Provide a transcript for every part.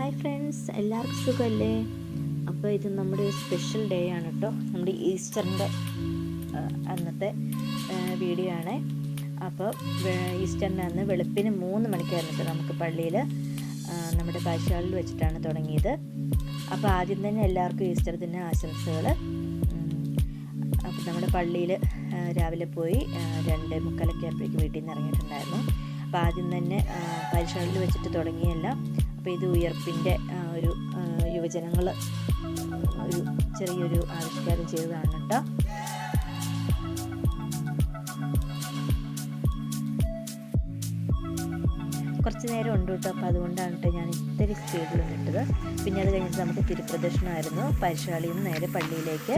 Hi friends എല്ലാവർക്കും സുഖമല്ലേ? അപ്പോൾ ഇത് നമ്മുടെ സ്പെഷ്യൽ ഡേ ആണ് കേട്ടോ. നമ്മുടെ ഈസ്റ്ററിന്റെ അന്നത്തെ വീഡിയോ ആണ്. അപ്പോൾ ഈസ്റ്ററിന്റെ അന്ന് വെളുപ്പിന് മൂന്ന് മണിക്കായിരുന്നു കേട്ടോ നമുക്ക് പള്ളിയിൽ നമ്മുടെ കാഴ്ചകളിൽ വെച്ചിട്ടാണ് തുടങ്ങിയത്. അപ്പോൾ ആദ്യം തന്നെ എല്ലാവർക്കും ഈസ്റ്റർ ദിന ആശംസകൾ. അപ്പോൾ നമ്മുടെ പള്ളിയിൽ രാവിലെ പോയി രണ്ട് മുക്കാലൊക്കെ ആയപ്പോഴേക്കും വീട്ടിൽ നിന്ന് ഇറങ്ങിയിട്ടുണ്ടായിരുന്നു. അപ്പോൾ ആദ്യം തന്നെ പരിശോധനയിൽ വെച്ചിട്ട് തുടങ്ങിയല്ല അപ്പോൾ ഉയർപ്പിന്റെ ഒരു യുവജനങ്ങൾ ഒരു ചെറിയൊരു ആവിഷ്കാരം ചെയ്തതാണ് കേട്ടോ. കുറച്ച് നേരം ഉണ്ട് കേട്ടോ അപ്പോൾ അതുകൊണ്ടാണ് കേട്ടോ ഞാൻ ഇത്തിരി സ്പീഡിൽ നിട്ടത് പിന്നെ അത് കഴിഞ്ഞിട്ട് നമുക്ക് തിരുപ്രദക്ഷിണമായിരുന്നു. പരിശാളിയിൽ നിന്ന് നേരെ പള്ളിയിലേക്ക്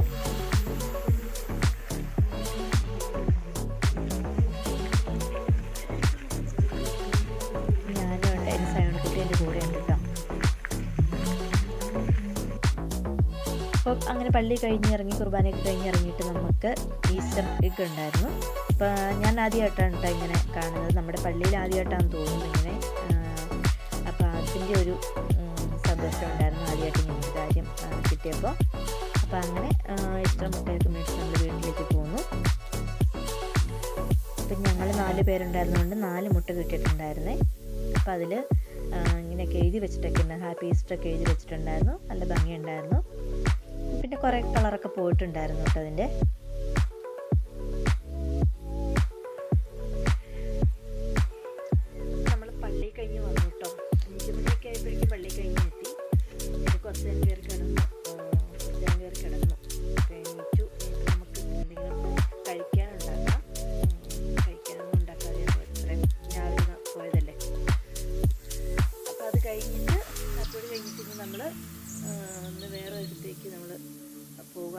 അപ്പോൾ അങ്ങനെ പള്ളി കഴിഞ്ഞിറങ്ങി കുർബാനയൊക്കെ കഴിഞ്ഞ് ഇറങ്ങിയിട്ട് നമുക്ക് ഈസ്റ്റർ ഒക്കെ ഉണ്ടായിരുന്നു. അപ്പോൾ ഞാൻ ആദ്യമായിട്ടാണ് കേട്ടോ ഇങ്ങനെ കാണുന്നത്. നമ്മുടെ പള്ളിയിൽ ആദ്യമായിട്ടാണ് തോന്നുന്നത് ഇങ്ങനെ. അപ്പം അതിന്റെ ഒരു സന്തോഷം ഉണ്ടായിരുന്നു ആദ്യമായിട്ട് ഒരു കാര്യം കിട്ടിയപ്പോൾ അപ്പം അങ്ങനെ ഈസ്റ്റർ മുട്ടയൊക്കെ മേടിച്ച് നമ്മൾ വീട്ടിലേക്ക് പോന്നു. അപ്പം ഞങ്ങൾ നാല് പേരുണ്ടായിരുന്നതുകൊണ്ട് നാല് മുട്ട കിട്ടിയിട്ടുണ്ടായിരുന്നേ. അപ്പം അതിൽ ഇങ്ങനെയൊക്കെ എഴുതി വെച്ചിട്ടൊക്കെ ഹാപ്പി ഈസ്റ്റർ ഒക്കെ എഴുതി വെച്ചിട്ടുണ്ടായിരുന്നു. നല്ല ഭംഗിയുണ്ടായിരുന്നു. പിന്നെ കുറേ കളറൊക്കെ പോയിട്ടുണ്ടായിരുന്നു കേട്ടോ അതിന്റെ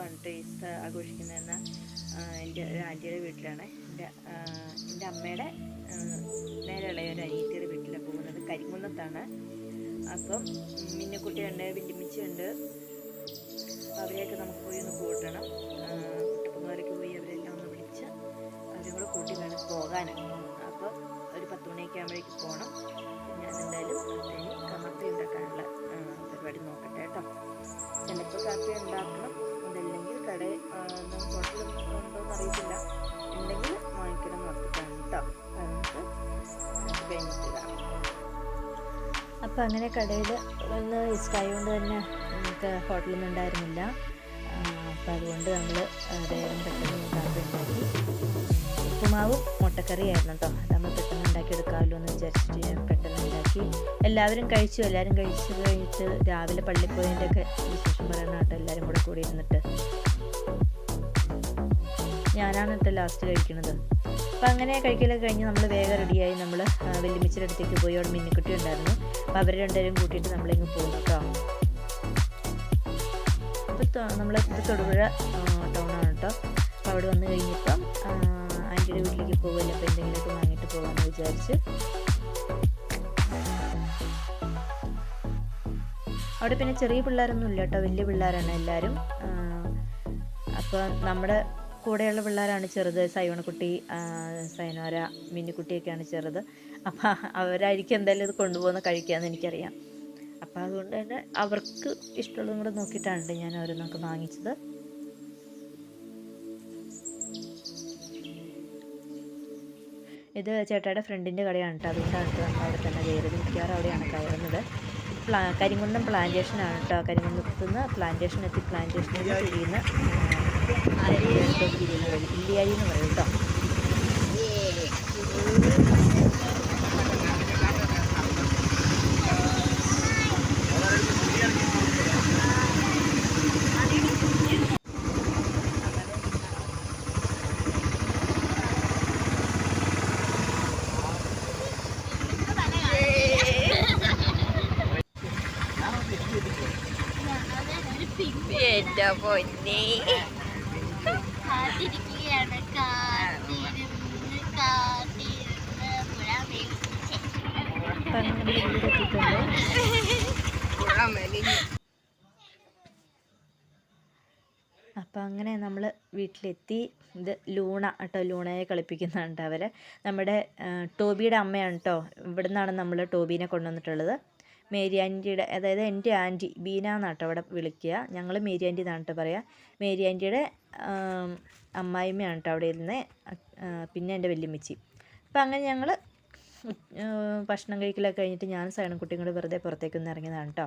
പോവുകയാണ് ടേസ്റ്റ് ആഘോഷിക്കുന്നതെന്ന് എന്റെ ഒരു ആന്റിയുടെ വീട്ടിലാണ്. എന്റെ എന്റെ അമ്മയുടെ നേരെയുള്ള ഒരു അനിയത്തിയുടെ വീട്ടിലാണ് പോകുന്നത്. കരിങ്കുന്നത്താണ്. അപ്പം മിന്നക്കുട്ടിയുണ്ട് വില്ലുമിച്ചുണ്ട് അവരെയൊക്കെ നമുക്ക് പോയി ഒന്ന് കൂട്ടണം. കുട്ടപ്പന്മാരൊക്കെ പോയി അവരെല്ലാം ഒന്ന് വിളിച്ച് അവരെ കൂടെ കൂട്ടി വേണം പോകാൻ. അപ്പോൾ ഒരു പത്ത് മണിയൊക്കെ ആകുമ്പോഴേക്ക് പോകണം ഞാൻ എന്തായാലും ഉണ്ടാക്കാനുള്ള പരിപാടി നോക്കട്ടെ കേട്ടോ. ചിലപ്പോൾ കാപ്പി ഉണ്ടാക്കണം. കട ഹോട്ടലിൽ ഉണ്ടോയെന്ന് അറിയത്തില്ല. ഉണ്ടെങ്കിൽ വാങ്ങിക്കണം എന്ന് കേട്ടോ. നമുക്ക് അപ്പോൾ അങ്ങനെ കടയിൽ ഒന്ന് ഇഷ്ടമായതുകൊണ്ട് തന്നെ നമുക്ക് ഹോട്ടലിൽ നിന്ന് ഉണ്ടായിരുന്നില്ല അപ്പം അതുകൊണ്ട് നമ്മൾ വേഗം പെട്ടെന്ന് ഉണ്ടാക്കി. ഉപ്പുമാവും മുട്ടക്കറിയായിരുന്നു കേട്ടോ. നമ്മൾ പെട്ടെന്ന് ഉണ്ടാക്കിയെടുക്കാമല്ലോ എന്ന് വിചാരിച്ചിട്ട് ഞാൻ പെട്ടെന്ന് ഉണ്ടാക്കി. എല്ലാവരും കഴിച്ചു എല്ലാവരും കഴിച്ചു കഴിഞ്ഞിട്ട് രാവിലെ പള്ളിപ്പോയതിന്റെയൊക്കെ വിശേഷം പറയണം കേട്ടോ. എല്ലാവരും കൂടെ കൂടി ഇരുന്നിട്ട്. ഞാനാണ് കേട്ടോ ലാസ്റ്റ് കഴിക്കുന്നത് അപ്പോൾ അങ്ങനെ കഴിക്കലൊക്കെ കഴിഞ്ഞ് നമ്മൾ വേഗം റെഡിയായി നമ്മൾ വെല്ലുമിച്ചിന്റെ അടുത്തേക്ക് പോയി. അവിടെ മിന്നിക്കുട്ടി ഉണ്ടായിരുന്നു. അപ്പോൾ അവർ രണ്ടുപേരും കൂട്ടിയിട്ട് നമ്മളിങ്ങ് പോകുന്നു കേട്ടോ അപ്പോൾ നമ്മൾ തൊടുപുഴ ടൗണാണ് കേട്ടോ അപ്പോൾ അവിടെ വന്ന് കഴിഞ്ഞിപ്പം ആന്റിയുടെ വീട്ടിലേക്ക് പോകുമല്ലോ അപ്പോൾ എന്തെങ്കിലുമൊക്കെ വാങ്ങിയിട്ട് പോകാമെന്ന് വിചാരിച്ച്. അവിടെ പിന്നെ ചെറിയ പിള്ളേരൊന്നും ഇല്ല കേട്ടോ വലിയ പിള്ളേരാണ് എല്ലാവരും അപ്പോൾ നമ്മുടെ കൂടെയുള്ള പിള്ളേരാണ് ചെറുത്. സൈവണക്കുട്ടി സൈനോര മിന്നിക്കുട്ടിയൊക്കെയാണ് ചെറുത്. അപ്പോൾ അവരായിരിക്കും എന്തായാലും ഇത് കൊണ്ടുപോകുന്ന കഴിക്കാമെന്ന് എനിക്കറിയാം. അപ്പോൾ അതുകൊണ്ട് തന്നെ അവർക്ക് ഇഷ്ടമുള്ളതും കൂടെ നോക്കിയിട്ടാണ് ഞാൻ ഓരോന്നൊക്കെ വാങ്ങിച്ചത്. ഇത് ചേട്ടായുടെ ഫ്രണ്ടിന്റെ കടയാണ് കേട്ടോ അതുകൊണ്ടാണ് കേട്ടോ അവിടെ തന്നെ കയറിയത് മിക്കവാറും അവിടെയാണ് കയറുന്നത്. പ്ലാ കരിങ്കുന്നം പ്ലാന്റേഷനാണ് കേട്ടോ കരിങ്കുന്നത്തുനിന്ന് പ്ലാന്റേഷൻ എത്തി പ്ലാന്റേഷനിൽ തിരിയുന്ന ഇല്ലിയാഴി എന്ന് പറയും കേട്ടോ. എന്റെ പൊന്നെ. അപ്പം അങ്ങനെ നമ്മൾ വീട്ടിലെത്തി. ഇത് ലൂണ കേട്ടോ ലൂണയെ കളിപ്പിക്കുന്നുണ്ട് അവർ നമ്മുടെ ടോബിയുടെ അമ്മയാണ് കേട്ടോ. ഇവിടെ നിന്നാണ് നമ്മൾ ടോബീനെ കൊണ്ടുവന്നിട്ടുള്ളത്. മേരി ആന്റിയുടെ അതായത് എന്റെ ആന്റി ബീന എന്നാട്ടോ അവിടെ വിളിക്കുക. ഞങ്ങൾ മേരി ആന്റി എന്നാണ് കേട്ടോ പറയുക മേരി ആന്റിയുടെ അമ്മായിമ്മയാണ് കേട്ടോ അവിടെ ഇരുന്ന്. പിന്നെ എന്റെ വല്യമ്മച്ചി. അപ്പം അങ്ങനെ ഞങ്ങൾ ഭക്ഷണം കഴിക്കലൊക്കെ കഴിഞ്ഞിട്ട് ഞാൻ സൈണും കുട്ടിയും വെറുതെ പുറത്തേക്ക് ഒന്ന് ഇറങ്ങിയതാണ് കേട്ടോ.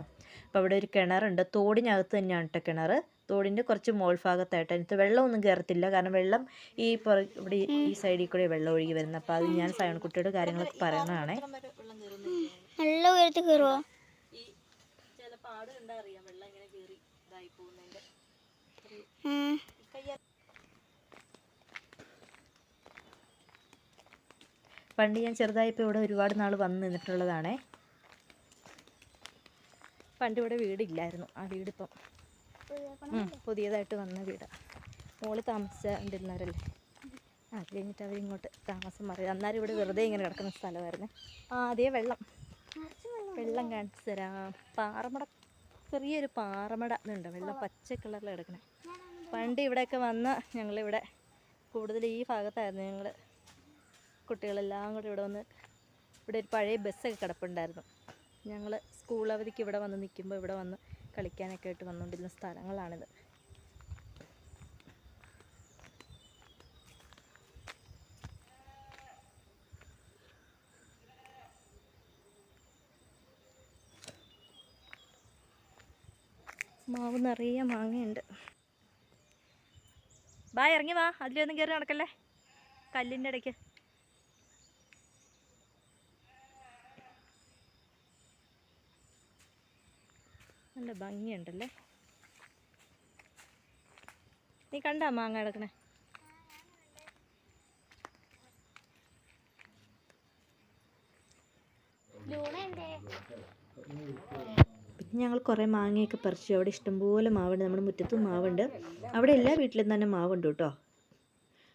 അപ്പോൾ അവിടെ ഒരു കിണറുണ്ട്. തോടിനകത്ത് തന്നെയാണ് കേട്ടോ കിണർ തോടിന്റെ കുറച്ച് മോൾ ഭാഗത്തായിട്ട്. അതിനകത്ത് വെള്ളമൊന്നും കയറത്തില്ല. കാരണം വെള്ളം ഈ പുറ ഇവിടെ ഈ- സൈഡിൽ കൂടെ വെള്ളം ഒഴുകി വരുന്നത്. അപ്പോൾ അത് ഞാൻ സൈൺ കുട്ടിയോട് കാര്യങ്ങളൊക്കെ പറയുന്നതാണേ. നല്ല ഉയരത്തിൽ കയറുമോ അറിയാം വെള്ളം ഇങ്ങനെ കയറി ഇതായി പണ്ട് ഞാൻ ചെറുതായപ്പോൾ ഇവിടെ ഒരുപാട് നാൾ വന്നു നിന്നിട്ടുള്ളതാണേ. പണ്ട് ഇവിടെ വീടില്ലായിരുന്നു ആ വീടിപ്പം. ഉം, പുതിയതായിട്ട് വന്ന വീടാണ് മോൾ താമസിച്ചിരുന്നവരല്ലേ ആ അത് കഴിഞ്ഞിട്ട് അവരിങ്ങോട്ട് താമസം മാറി. അന്നേരം ഇവിടെ വെറുതെ ഇങ്ങനെ കിടക്കുന്ന സ്ഥലമായിരുന്നു. ആ അതേ വെള്ളം. വെള്ളം കാണിച്ചു തരാം. പാറമട ചെറിയൊരു പാറമട എന്നുണ്ട് വെള്ളം പച്ച കളറിൽ കിടക്കണേ. പണ്ട് ഇവിടെയൊക്കെ വന്ന് ഞങ്ങളിവിടെ കൂടുതൽ ഈ ഭാഗത്തായിരുന്നു ഞങ്ങൾ കുട്ടികളെല്ലാം കൂടെ ഇവിടെ വന്ന് ഇവിടെ ഒരു പഴയ ബസ്സൊക്കെ കിടപ്പുണ്ടായിരുന്നു. ഞങ്ങൾ സ്കൂൾ അവധിക്ക് ഇവിടെ വന്ന് നിൽക്കുമ്പോൾ ഇവിടെ വന്ന് കളിക്കാനൊക്കെ ആയിട്ട് വന്നുകൊണ്ടിരുന്ന സ്ഥലങ്ങളാണിത്. മാവ് നിറയെ മാങ്ങയുണ്ട്. വാ ഇറങ്ങി വാ. അതിലൊന്നും കയറി നടക്കല്ലേ? കല്ലിന്റെ ഇടയ്ക്ക്. നല്ല ഭംഗിയുണ്ടല്ലേ? നീ കണ്ടാ മാങ്ങ കിടക്കണേ ലൂണ എന്തേ പിന്നെ ഞങ്ങൾ കുറേ മാങ്ങയൊക്കെ പറിച്ചു അവിടെ ഇഷ്ടംപോലെ മാവുണ്ട്. നമ്മുടെ മുറ്റത്തും മാവുണ്ട്. അവിടെ എല്ലാ വീട്ടിലും തന്നെ മാവുണ്ട് കേട്ടോ.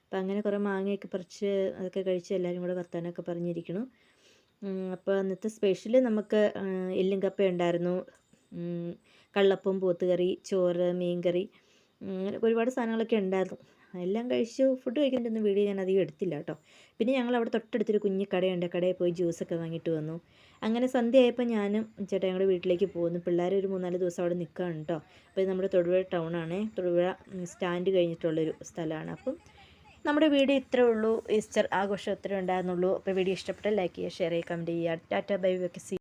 അപ്പം അങ്ങനെ കുറേ മാങ്ങയൊക്കെ പറിച്ച് അതൊക്കെ കഴിച്ച് എല്ലാവരും കൂടെ വർത്തമാനമൊക്കെ പറഞ്ഞിരിക്കണം അപ്പോൾ അന്നത്തെ സ്പെഷ്യൽ നമുക്ക് എല്ലും കപ്പ ഉണ്ടായിരുന്നു. കള്ളപ്പം പോത്തുകറി ചോറ് മീൻകറി അങ്ങനെ ഒരുപാട് സാധനങ്ങളൊക്കെ ഉണ്ടായിരുന്നു. എല്ലാം കഴിച്ച് ഫുഡ് കഴിക്കുന്നുണ്ടെന്ന് വീഡിയോ ഞാൻ അധികം എടുത്തില്ല കേട്ടോ. പിന്നെ ഞങ്ങൾ അവിടെ തൊട്ടടുത്തൊരു കുഞ്ഞു കടയുണ്ട്. കടയിൽ പോയി ജ്യൂസൊക്കെ വാങ്ങിയിട്ട് വന്നു. അങ്ങനെ സന്ധ്യയായപ്പോൾ ഞാനും ചേട്ടാ കൂടെ വീട്ടിലേക്ക് പോകുന്നു. പിള്ളേർ ഒരു മൂന്നാൽ ദിവസം അവിടെ നിൽക്കുകയാണ് കേട്ടോ. അപ്പോൾ നമ്മുടെ തൊടുപുഴ ടൗണാണ് തൊടുപുഴ സ്റ്റാൻഡ് കഴിഞ്ഞിട്ടുള്ളൊരു സ്ഥലമാണ്. അപ്പം നമ്മുടെ വീഡിയോ ഇത്രേ ഉള്ളൂ. ഈസ്റ്റർ ആഘോഷം ഇത്രേ ഉണ്ടായിരുന്നുള്ളൂ. അപ്പോൾ വീഡിയോ ഇഷ്ടപ്പെട്ടാൽ ലൈക്ക് ചെയ്യുക ഷെയർ ചെയ്യുക കമന്റ് ചെയ്യുക. ടാറ്റ ബൈ വെക്കസി